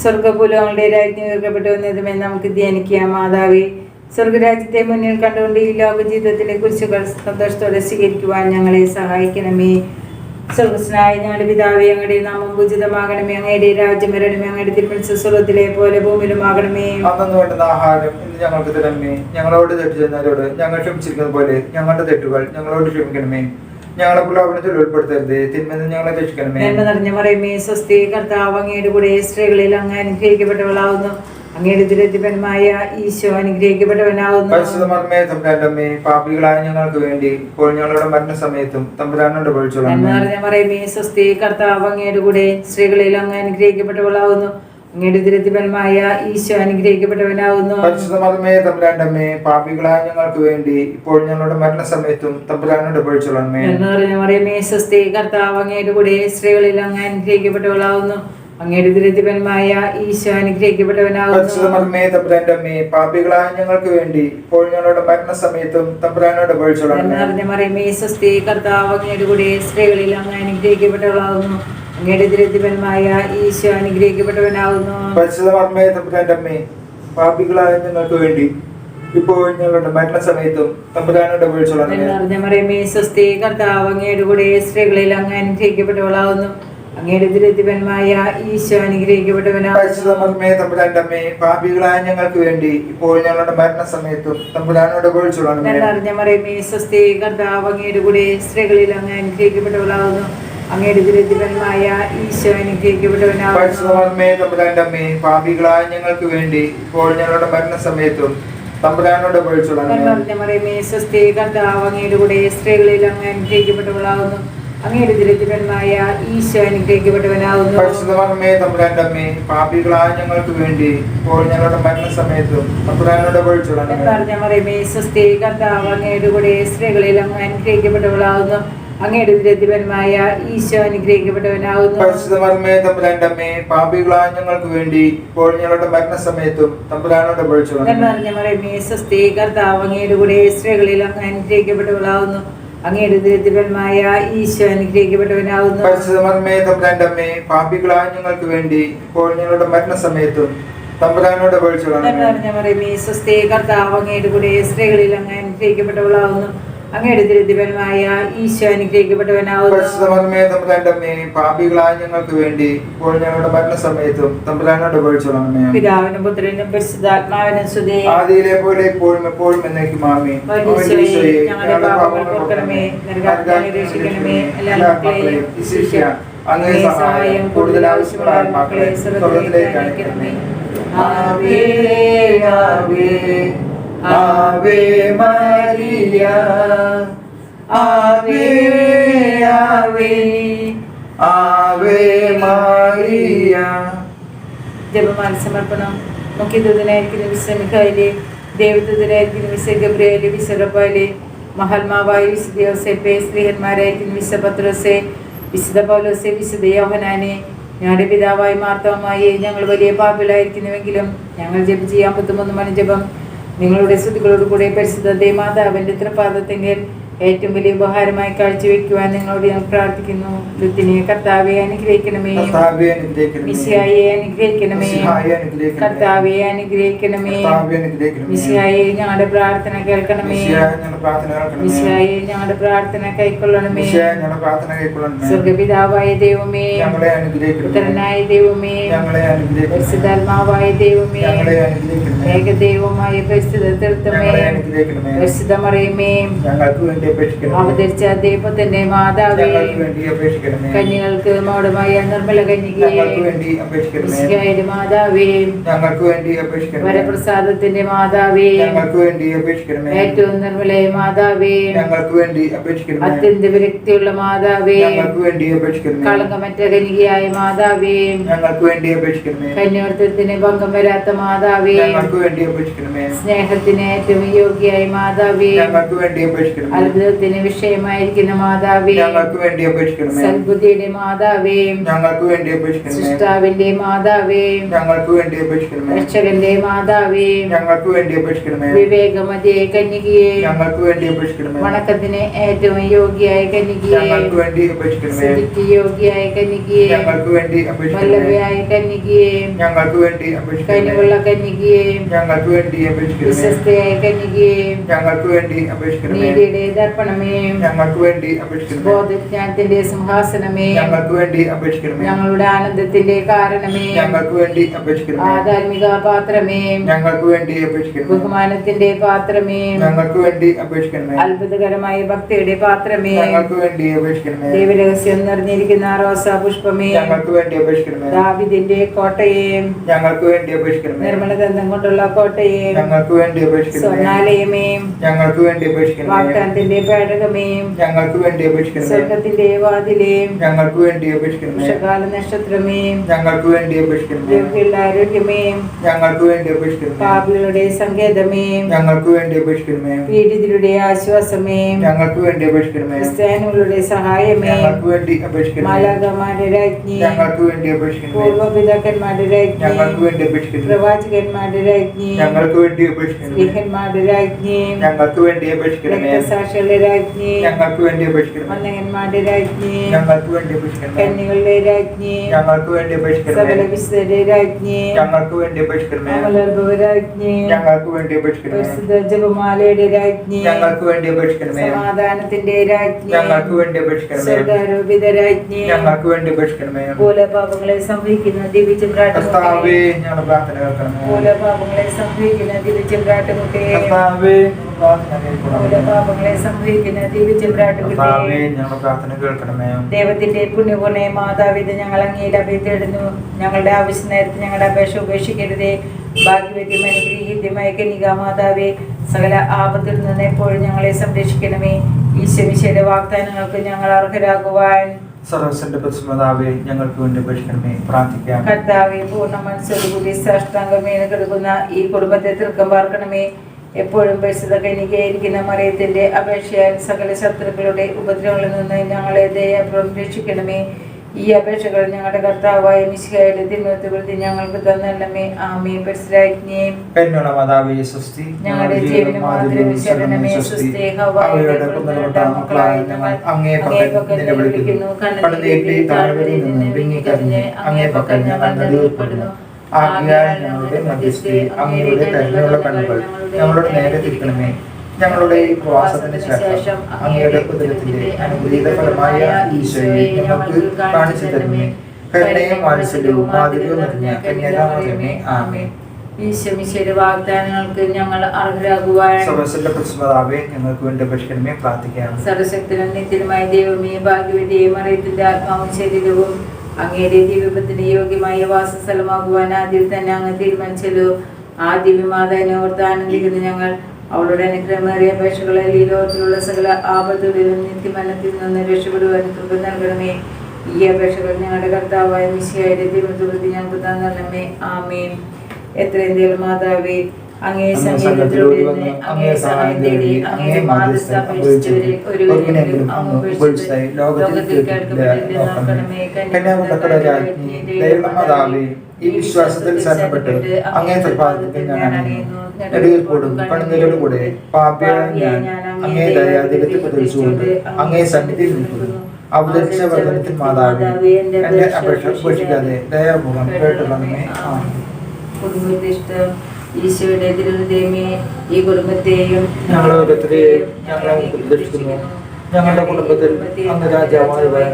സ്വർഗപുലങ്ങളുടെ രാജ്ഞി ഉയർക്കപ്പെട്ടു വന്നതുമേ നമുക്ക് ധ്യാനിക്കാം. മാതാവേ സ്വർഗരാജ്യത്തെ മുന്നിൽ കണ്ടുകൊണ്ട് ഈ ലോക കുറിച്ചുകൾ സന്തോഷത്തോടെ സ്വീകരിക്കുവാൻ ഞങ്ങളെ സഹായിക്കണമേ. സ്വർഗസ്നായ ഞങ്ങളുടെ പിതാവേ ഞങ്ങളുടെ നാമം പൂജിതമാകണമേ. അങ്ങയുടെ രാജ്യം വരണമേ. അങ്ങയുടെ തിരുമത്സ സ്വർഗത്തിലെ പോലെ ഭൂമിയിലുമാകണമേ അന്നു വേണ്ടുന്ന ആഹാരം ഇന്ന് ഞങ്ങൾക്ക് തരണമേ. ഞങ്ങളോട് തെറ്റ് ചെയ്യുന്നവരോട് ഞങ്ങൾ ക്ഷമിച്ചിരിക്കുന്ന പോലെ ഞങ്ങളുടെ തെറ്റുകൾ ഞങ്ങളോട് ക്ഷമിക്കണമേ. ഞങ്ങളെ പ്രലോഭനത്തിൽ ഉൾപ്പെടുത്തരുത്. തിന്മെന്ന് ഞങ്ങളെ രക്ഷിക്കണമേ. നന്മ നിറഞ്ഞ മറിയമേ സ്വസ്തി കർത്താവ് അങ്ങയുടെ കൂടെ സ്ത്രീകളിൽ അങ്ങ് അനുഗ്രഹിക്കപ്പെട്ടവളാവുന്നു. അങ്ങയുടെ ദുരത്തിപരമായ ഈശോ അനുഗ്രഹിക്കപ്പെട്ടവനാവുന്നു. പരിശുദ്ധമർമ്മേ തമ്പുരാന്റമ്മേ പാപികളായ ഞങ്ങൾക്ക് വേണ്ടി ഇപ്പോൾ ഞങ്ങളുടെ മരണസമയത്തും തമ്പുരാനോട് പൊഴിച്ചോളാം മറിയമേ സ്വസ്തി കർത്താവ് അങ്ങയുടെ കൂടെ സ്ത്രീകളിൽ അങ്ങ് അനുഗ്രഹിക്കപ്പെട്ടവളാവുന്നു. അങ്ങയുടെ ദുരത്തിപരമായ ഈശോ അനുഗ്രഹിക്കപ്പെട്ടവനാവുന്നു. പരിശുദ്ധമർമ്മേ തമ്പുരാന്റമ്മേ പാപികളായ ഞങ്ങൾക്ക് വേണ്ടി ഇപ്പോൾ ഞങ്ങളുടെ മരണസമയത്തും തമ്പുരാനോട് പൊഴിച്ചോളാമേ പറയുമേ സ്വസ്തി കർത്താവ് അങ്ങയുടെ കൂടെ സ്ത്രീകളിൽ അങ്ങ് അനുഗ്രഹിക്കപ്പെട്ടവളാവുന്നു. അങ്ങയുടെ ഈശോ പാപികളായ ഞങ്ങൾക്ക് വേണ്ടി ഇപ്പോൾ ഞങ്ങളുടെ മരണസമയത്തും തമ്പുരാനോട് പൊഴിച്ചോളാമേ നിറഞ്ഞ മറിയമേ സ്വസ്തി കർത്താവ് അങ്ങയുടെ കൂടെ സ്ത്രീകളിൽ അങ്ങ് അങ്ങയുടെ ഈശോ തമ്പുരാന്റമ്മേ പാപികളായ ഞങ്ങൾക്ക് വേണ്ടി ഇപ്പോൾ ഞങ്ങളുടെ മരണസമയത്തും തമ്പുരാനോട് നിറഞ്ഞ മറിയമേ സ്വസ്തി കർത്താവ് അങ്ങയുടെ കൂടെ സ്ത്രീകളിൽ അങ്ങ് അനുഗ്രഹിക്കപ്പെട്ടവളാവുന്നു അങ്ങയുടെ ദുരത്തിപരമായ ഈശോ പരിശുദ്ധമർമ്മേ തമ്പുരാന്റമ്മേ പാപികളായ ഞങ്ങൾക്ക് വേണ്ടി ഇപ്പോൾ ഞങ്ങളുടെ മരണസമയത്തും തമ്പുരാനോട് അറിഞ്ഞ മറിയമേ സ്വസ്തി കർത്താവ് അങ്ങയുടെ കൂടെ സ്ത്രീകളിൽ അങ്ങ് അനുഗ്രഹിക്കപ്പെട്ടവളാകുന്നു. അങ്ങയുടെ ദുരത്തിപരമായ ഈശോ അനുഗ്രഹിക്കപ്പെട്ടവനാവുന്നു പരിശുദ്ധമർമ്മേ തമ്പുരാന്റമ്മേ പാപികളായ ഞങ്ങൾക്ക് വേണ്ടി ഇപ്പോൾ ഞങ്ങളുടെ മരണസമയത്തും തമ്പുരാനോട് നിറഞ്ഞ മറിയമേ സ്വസ്തി കർത്താവ് അങ്ങയുടെ കൂടെ സ്ത്രീകളിൽ അങ്ങ് അനുഗ്രഹിക്കപ്പെട്ടവളാവുന്നു അങ്ങയുടെ ഈശോ പരിശുദ്ധമർമ്മേ തമ്പുരാന്റമ്മേ പാപികളായ ഞങ്ങൾക്ക് വേണ്ടി ഇപ്പോൾ ഞങ്ങളുടെ മരണസമയത്തും തമ്പുരാനോട് പൊഴിച്ചോളാമേ നിറഞ്ഞ മറിയമേ സ്വസ്തി കർത്താവ് അങ്ങയുടെ കൂടെ സ്ത്രീകളിൽ അങ്ങ് അങ്ങയുടെ ഈശോ തമ്പുരാന്റമ്മേ പാപികളായ ഞങ്ങൾക്ക് വേണ്ടി ഇപ്പോൾ ഞങ്ങളുടെ മരണസമയത്തും തമ്പുരാനോട് പൊഴിച്ചോളാമേ നിറഞ്ഞ മറിയമേ സ്വസ്തി കർത്താവ് അങ്ങയുടെ കൂടെ സ്ത്രീകളിൽ അങ്ങ് അങ്ങയുടെ ദരിദ്രന്മായ ഈശോ അനുഗ്രഹിക്കപ്പെട്ടവനാവുന്നു. പരിശുദ്ധമർമ്മേ തമ്പുരാന്റമ്മേ പാപികളായ ഞങ്ങൾക്ക് വേണ്ടി ഇപ്പോൾ ഞങ്ങളുടെ മരണസമയത്തും തമ്പുരാനോട് പൊഴിച്ചോളാമേ നിറഞ്ഞ മറിയമേ സ്വസ്തി കർത്താവ് അങ്ങയുടെ കൂടെ സ്ത്രീകളിൽ അങ്ങ് അനുഗ്രഹിക്കപ്പെട്ടവളാവുന്നു. അങ്ങയുടെ ദുരത്തിപരമായ ഈശോ തമ്പുരാന്റമ്മേ പാപികളായ ഞങ്ങൾക്ക് വേണ്ടി ഇപ്പോൾ ഞങ്ങളുടെ മരണസമയത്തും തമ്പുരാനോട് പൊഴിച്ചോളാമേ പിതാവിനും പുത്രനും പരിശുദ്ധാത്മാവിനും സ്തുതി. ആദിയിലെ പോലെ എപ്പോഴും എന്നേക്കും ഞങ്ങളുടെ പാപങ്ങൾ പൊറുക്കണമേ നരകാഗ്നി രക്ഷിക്കണമേ. എല്ലാ മക്കളെയും അങ്ങേ സഹായം കൂടുതൽ ആവശ്യമുള്ള ആത്മാക്കളെ സ്വർഗത്തിലേക്ക് അയക്കണമേ. Ave Ave Ave Maria Ave, Ave, Ave Maria. ജപമാല സമർപ്പണം മുഖ്യദൂതനായിരിക്കുന്ന മിഖായിലെ ദേവദൂതനായിരിക്കുന്ന വിശ ഗബ്രിയൽ വിശറപ്പായിലെ മഹാത്മാവായ വിശുദ്ധ യോസെപ്പെ സ്ത്രീഹന്മാരായിരിക്കുന്ന വിശ്വ പത്രോസെ വിശുദ്ധ പൗലോസെ വിശുദ്ധ യോഹനാനെ ഞങ്ങളുടെ പിതാവായി മാർത്തവമായി ഞങ്ങൾ വലിയ പാപിലായിരിക്കുന്നുവെങ്കിലും ഞങ്ങൾ ജപം ചെയ്യാൻ പത്തുമൊന്ന് മണി ജപം നിങ്ങളുടെ സ്തുതികളോട് കൂടെ പരിശുദ്ധ ദേമാതാവിന്റെ തൃപാദത്തെങ്കിൽ ഏറ്റവും വലിയ ഉപഹാരമായി കാഴ്ചവെക്കുവാൻ നിങ്ങളോട് ഞാൻ പ്രാർത്ഥിക്കുന്നു. ലുത്തിനെ കർത്താവെ അനുഗ്രഹിക്കണമേ. മിസിയായെ അനുഗ്രഹിക്കണമേ. കർത്താവെ അനുഗ്രഹിക്കണമേ. മിസിയായെ ഞങ്ങളുടെ പ്രാർത്ഥന കേൾക്കണമേ. മിസിയായെ ഞങ്ങളുടെ പ്രാർത്ഥന കൈക്കൊള്ളണമേ. സ്വർഗപിതാവായ ദൈവമേ. പുത്രനായ ദൈവമേ. പരിശുദ്ധാത്മാവായ ദൈവമേ. ഏകദൈവമായ പരിശുദ്ധ തീർത്ഥമേ. പരിശുദ്ധമറിയമേ. ഞങ്ങൾക്ക് വേണ്ടി അവതരിച്ച മാതാവേ ഞങ്ങൾക്ക് വേണ്ടി അപേക്ഷിക്കണമേ. കന്യകൾക്ക് മൗഢമായ നിർമ്മല കന്യകയെ ഞങ്ങൾക്ക് വേണ്ടി അപേക്ഷിക്കണമേ. മിശിഹായുടെ മാതാവേ ഞങ്ങൾക്ക് വേണ്ടി. വരപ്രസാദത്തിന്റെ മാതാവേ ഞങ്ങൾക്ക് വേണ്ടി അപേക്ഷിക്കണമേ. ഏറ്റവും നിർമ്മലയ മാതാവേ ഞങ്ങൾക്ക് വേണ്ടി അപേക്ഷിക്കണമേ. അത്യന്ത വിരക്തിയുള്ള മാതാവേ ഞങ്ങൾക്ക് വേണ്ടി അപേക്ഷിക്കണമേ. കളങ്കമറ്റ കനികയായ മാതാവേ ഞങ്ങൾക്ക് വേണ്ടി അപേക്ഷിക്കണമേ. കന്യാർത്ഥത്തിന് ഭംഗം വരാത്ത മാതാവേ ഞങ്ങൾക്ക് വേണ്ടി അപേക്ഷിക്കണമേ. സ്നേഹത്തിന് ഏറ്റവും യോഗ്യയായ മാതാവേ ഞങ്ങൾക്ക് വേണ്ടി അപേക്ഷിക്കണമേ. അത്ഭുതത്തിന് വിഷയമായിരിക്കുന്ന മാതാവേ ഞങ്ങൾക്ക് വേണ്ടി അപേക്ഷിക്കണമേ. സൽബുദ്ധിയുടെ മാതാവേ ഞങ്ങൾക്ക് വേണ്ടി അപേക്ഷിക്കണമേ. സൃഷ്ടാവിന്റെ മാതാവേ ഞങ്ങൾക്ക് വേണ്ടി അപേക്ഷിക്കണമേ. രക്ഷകന്റെ മാതാവേ ഞങ്ങൾക്ക് വേണ്ടി അപേക്ഷിക്കണമേ. വിവേകമതേ കന്യകയെ ഞങ്ങൾക്ക് വേണ്ടി അപേക്ഷിക്കണമേ. വണക്കത്തിന് ഏറ്റവും യോഗ്യയായ കന്യകയെ ഞങ്ങൾക്ക് വേണ്ടി അപേക്ഷിക്കണമേ. യോഗ്യയായ കന്യകയെ ഞങ്ങൾക്ക് വേണ്ടി. വല്ലഭയായ കന്യകയെ ഞങ്ങൾക്ക് വേണ്ടി. കനിവുള്ള കന്യകയെ ഞങ്ങൾക്ക് വേണ്ടി അപേക്ഷിക്കണമേ. വിശ്വസ്തയായ കന്യകയെ ഞങ്ങൾക്ക് വേണ്ടി അപേക്ഷിക്കണമേ. നീതിയുടെ ദർപ്പണമേ ഞങ്ങൾക്ക് വേണ്ടി അപേക്ഷിക്കണമേ. ബോധജ്ഞാനത്തിന്റെ സിംഹാസനമേ ഞങ്ങൾക്ക് വേണ്ടി അപേക്ഷിക്കണമേ. ഞങ്ങളുടെ ആനന്ദത്തിന്റെ കാരണമേ ഞങ്ങൾക്ക് വേണ്ടി അപേക്ഷിക്കണമേ. ആധാർമിക പാത്രമേ ഞങ്ങൾക്ക് വേണ്ടി അപേക്ഷിക്കണമേ. ബഹുമാനത്തിന്റെ പാത്രമേ ഞങ്ങൾക്ക് വേണ്ടി അപേക്ഷിക്കണമേ. അത്ഭുതകരമായ ഭക്തിയുടെ പാത്രമേ ഞങ്ങൾക്ക് വേണ്ടി അപേക്ഷിക്കണമേ. ദൈവരഹസ്യം നിറഞ്ഞിരിക്കുന്ന റോസാ പുഷ്പമേ ഞങ്ങൾക്ക് വേണ്ടി അപേക്ഷിക്കണമേ. ദാവിദിന്റെ കോട്ടയെ ഞങ്ങൾക്ക് വേണ്ടി അപേക്ഷിക്കണമേ. നിർമ്മലദന്തം കൊണ്ടുള്ള കോട്ടയെ ഞങ്ങൾക്ക് വേണ്ടി അപേക്ഷിക്കണമേ. സ്വർണാലയമേ ഞങ്ങൾക്ക് വേണ്ടി അപേക്ഷിക്കണമേ. വാഗ്ദാനത്തിന്റെ പേടകമേ ഞങ്ങൾക്ക് വേണ്ടി അപേക്ഷിക്കണമേ. സ്വർഗത്തിന്റെ വാതിലേ ഞങ്ങൾക്ക് വേണ്ടി അപേക്ഷിക്കണമേ. വൃഷകാല നക്ഷത്രമേ ഞങ്ങൾക്ക് വേണ്ടി അപേക്ഷിക്കണമേ. രോഗികളുടെ ആരോഗ്യമേ ഞങ്ങൾക്ക് വേണ്ടി അപേക്ഷിക്കണമേ. പാപികളുടെ സങ്കേതമേ ഞങ്ങൾക്ക് വേണ്ടി അപേക്ഷിക്കണമേ. പീഡിതരുടെ ആശ്വാസമേ ഞങ്ങൾക്ക് വേണ്ടി അപേക്ഷിക്കണമേ. ക്രിസ്ത്യാനികളുടെ സഹായമേ ഞങ്ങൾക്ക് വേണ്ടി അപേക്ഷിക്കണമേ. മാലാകമാരുടെ രാജ്ഞി ഞങ്ങൾക്ക് വേണ്ടി അപേക്ഷിക്കണമേ. പൂർവപിതാക്കന്മാരുടെ രാജ്ഞി ഞങ്ങൾക്ക് വേണ്ടി അപേക്ഷിക്കണമേ. പ്രവാചകന്മാരുടെ രാജ്ഞി ഞങ്ങൾക്ക് വേണ്ടി അപേക്ഷിക്കണമേ. സ്ത്രീഹന്മാരുടെ രാജ്ഞി ഞങ്ങൾക്ക് വേണ്ടി അപേക്ഷിക്കണമേ. രക്തസാക്ഷികളുടെ രാജ്ഞി ഞങ്ങൾക്ക് വേണ്ടി അപേക്ഷിക്കണം മന്നകന്മാരുടെ രാജ്ഞി ഞങ്ങൾക്ക് വേണ്ടി അപേക്ഷിക്കണം കന്യകളുടെ രാജ്ഞി ഞങ്ങൾക്ക് വേണ്ടി സകല. വിശുദ്ധരുടെ രാജ്ഞി ഞങ്ങൾക്ക് വേണ്ടി അപേക്ഷിക്കണമേ. രാജ്ഞി ഞങ്ങൾക്ക് വേണ്ടി അപേക്ഷിക്കണമേ. ജപമാലയുടെ രാജ്ഞി ഞങ്ങൾക്ക് വേണ്ടി അപേക്ഷിക്കണമേ. സമാധാനത്തിന്റെ രാജ്ഞി ഞങ്ങൾക്ക് വേണ്ടി അപേക്ഷിക്കണമേ. സ്വർഗാരോപിത രാജ്ഞി ഞങ്ങൾക്ക് വേണ്ടി അപേക്ഷിക്കണമേ. മൂലപാപങ്ങളെ സംഭവിക്കുന്ന ഞങ്ങളുടെ പ്രാർത്ഥന കേൾക്കണമേ. മൂലപാപങ്ങളെ സംഭവിക്കുന്ന പ്രാർത്ഥന മൂലപാപങ്ങളെ സംഭവിക്കുന്ന. ദൈവത്തിന്റെ പുണ്യപൂർണ മാതാവിത് ഞങ്ങൾ അങ്ങയിൽ അഭ്യർത്ഥിടുന്നു ഞങ്ങളുടെ ആവശ്യ നേരത്ത് ഞങ്ങളുടെ അപേക്ഷ ഉപേക്ഷിക്കരുതേ. ഭാഗ്യവദ്യം അനുഗ്രഹീത്യമായ കനിക മാതാവേ സകല ആപത്തിൽ നിന്ന് എപ്പോഴും ഞങ്ങളെ സംരക്ഷിക്കണമേ. ഈശ്വരിശയുടെ വാഗ്ദാനങ്ങൾക്ക് ഞങ്ങൾ അർഹരാകുവാൻ. സർവസന്റെ പ്രസുമതാവേ ഞങ്ങൾക്ക് വേണ്ടി ഉപേക്ഷിക്കണമേ. പ്രാർത്ഥിക്കാം. കർത്താവെ പൂർണ മനസ്സോടുകൂടി കിടക്കുന്ന ഈ കുടുംബത്തെ തീർക്കം പാർക്കണമേ. എപ്പോഴും പരിശുദ്ധ കനികയായിരിക്കുന്ന മറിയത്തിന്റെ അപേക്ഷയാൽ സകല ശത്രുക്കളുടെ ഉപദ്രവങ്ങളിൽ നിന്ന് ഞങ്ങളെ ദയാപുറം രക്ഷിക്കണമേ. ഈ അപേക്ഷകൾ ഞങ്ങളുടെ കർത്താവായ മിശിഹായുടെ തിരുമത്തുകൃതി ഞങ്ങൾക്ക് തന്നണമേ ആമേ പരിസരായിരിക്കുന്നു കന്യുള്ള മാതാവേ സ്വസ്തി ഞങ്ങളുടെ ജീവനും മാതൃവും ശരണമേ. സ്വസ്തി അവയുടെ കുന്നലപ്പെട്ട മക്കളായ ഞങ്ങൾ അങ്ങേ പക്കൽ താഴ്വരയിൽ നിന്ന് അങ്ങേ പക്കൽ ഞങ്ങൾ നടുവിൽപ്പെടുന്നു ആകിയാൽ ഞങ്ങളുടെ മധ്യസ്ഥി അങ്ങയുടെ കരുണയുള്ള കണ്ണുകൾ ഞങ്ങളുടെ നേരെ തിരിക്കണമേ. ഞങ്ങളുടെ ഈ പ്രവാസത്തിന് ശേഷം അങ്ങയുടെ കുതിരത്തിന്റെ അനുഗ്രഹീത ഫലമായ ഈശോയെ ഞങ്ങൾക്ക് കാണിച്ചു തരുമേ കരുണയും വാത്സല്യവും മാതിരിയും നിറഞ്ഞ കന്യകാമേ ആമേ ഈശ്വമിശയുടെ വാഗ്ദാനങ്ങൾക്ക് ഞങ്ങൾ അർഹരാകുവാൻ ഞങ്ങൾക്ക് വേണ്ടി അപേക്ഷിക്കണമേ പ്രാർത്ഥിക്കാം സർവശക്തനും നിത്യനുമായ ദൈവമേ ഭാഗ്യവതിയെ മറിയത്തിന്റെ ആത്മാവും ശരീരവും അങ്ങയുടെ ദിവ്യത്തിന് യോഗ്യമായ വാസസ്ഥലമാകുവാൻ ആദ്യം തന്നെ അങ്ങ് തീരുമാനിച്ചല്ലോ. ആ ദിവ്യമാതാവിനെ ഓർത്ത് ആനന്ദിക്കുന്ന ഞങ്ങൾ അവളുടെ അനുഗ്രഹമേറിയ അപേക്ഷകളിൽ ഈ ലോകത്തിലുള്ള സകല ആപത്തുകളിലും നിത്യമനത്തിൽ നിന്ന് രക്ഷപ്പെടുവാൻ കൃപ നൽകണമേ. ഈ അപേക്ഷകൾ ഞങ്ങളുടെ കർത്താവായ മിശിയായ ദിവസത്തിൽ ഞങ്ങൾക്ക് തന്നണമേ ആമേൻ. എത്രയും മാതാവേ അങ്ങേ വന്ന് അങ്ങേ സഹായം തേടി അങ്ങേ മാധ്യസ്ഥ അപേക്ഷിച്ചവരെ ഒരുവരെങ്കിലും അങ്ങ് ഉപേക്ഷിച്ചതായി ലോകത്തിൽ കന്യാകുമാരി ഈ വിശ്വാസത്തിൽ ശരണപ്പെട്ട് അങ്ങേ തൽപാദത്തിൽ ഞാൻ അണിയുന്നു നെടുകൾക്കൂടും കണ്ണുനീരോടുകൂടെ പാപ്യായ ഞാൻ അങ്ങേ ദയാധികത്തിൽ പ്രതീക്ഷിച്ചുകൊണ്ട് അങ്ങേ സന്നിധിയിൽ നിൽക്കുന്നു. അവതരിച്ച വചനത്തിൽ മാതാവേ എന്റെ അപേക്ഷ ഉപേക്ഷിക്കാതെ ദയാപൂർവം കേട്ടു കുടുംബത്തെ ഇഷ്ടം ഈശോയുടെ ഈ കുടുംബത്തെയും ഞങ്ങളുടെ ഞങ്ങളെ ഞങ്ങളുടെ കുടുംബത്തിൽ അങ്ങ് രാജാവായി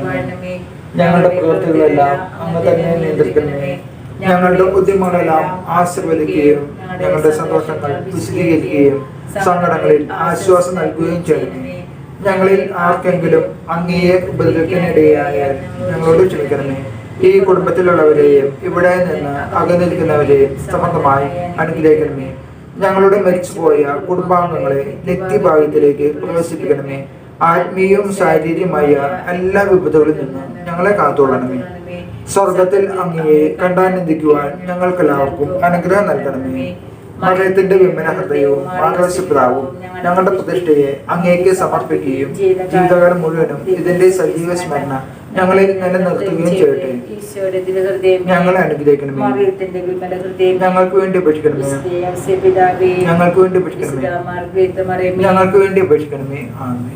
ഞങ്ങളുടെ പ്രവൃത്തികളെല്ലാം അങ്ങ് തന്നെ നിയന്ത്രിക്കണമേ. ഞങ്ങളുടെ ബുദ്ധിമുട്ടെല്ലാം ആശീർവദിക്കുകയും ഞങ്ങളുടെ സന്തോഷങ്ങൾ വിശദീകരിക്കുകയും സങ്കടങ്ങളിൽ ആശ്വാസം നൽകുകയും ചെയ്യണമേ. ഞങ്ങളിൽ ആർക്കെങ്കിലും അങ്ങയെ ഉപദ്രവിക്കാനിടയായാൽ ഞങ്ങളോട് ക്ഷമിക്കണമേ. ഈ കുടുംബത്തിലുള്ളവരെയും ഇവിടെ നിന്ന് അകന്നിരിക്കുന്നവരെയും സമഗ്രമായി അനുഗ്രഹിക്കണമേ. ഞങ്ങളുടെ മരിച്ചുപോയ കുടുംബാംഗങ്ങളെ നിത്യഭാഗ്യത്തിലേക്ക് പ്രവേശിപ്പിക്കണമേ. ആത്മീയവും ശാരീരികമായ എല്ലാ വിപത്തുകളിൽ നിന്നും ഞങ്ങളെ കാത്തുകൊള്ളണമേ. സ്വർഗത്തിൽ അങ്ങയെ കണ്ടാനന്ദിക്കുവാൻ ഞങ്ങൾക്കെല്ലാവർക്കും അനുഗ്രഹം നൽകണമേ. മറിയത്തിന്റെ വിമന ഹൃദയവും മാർഗവശപിതാവും ഞങ്ങളുടെ പ്രതിഷ്ഠയെ അങ്ങേക്ക് സമർപ്പിക്കുകയും ജീവിതകാലം മുഴുവനും ഇതിന്റെ സജീവ സ്മരണ ഞങ്ങളിൽ നിലനിർത്തുകയും ചെയ്യട്ടെ. ഞങ്ങളെ അനുഗ്രഹിക്കണമേ. ഞങ്ങൾക്ക് വേണ്ടി അപേക്ഷിക്കണമേ ഔസേപ്പിതാവേ ഞങ്ങൾക്ക് വേണ്ടി അപേക്ഷിക്കണമേ മാർഗരേത്ത് ഞങ്ങൾക്ക് വേണ്ടി അപേക്ഷിക്കണമേ ആമേ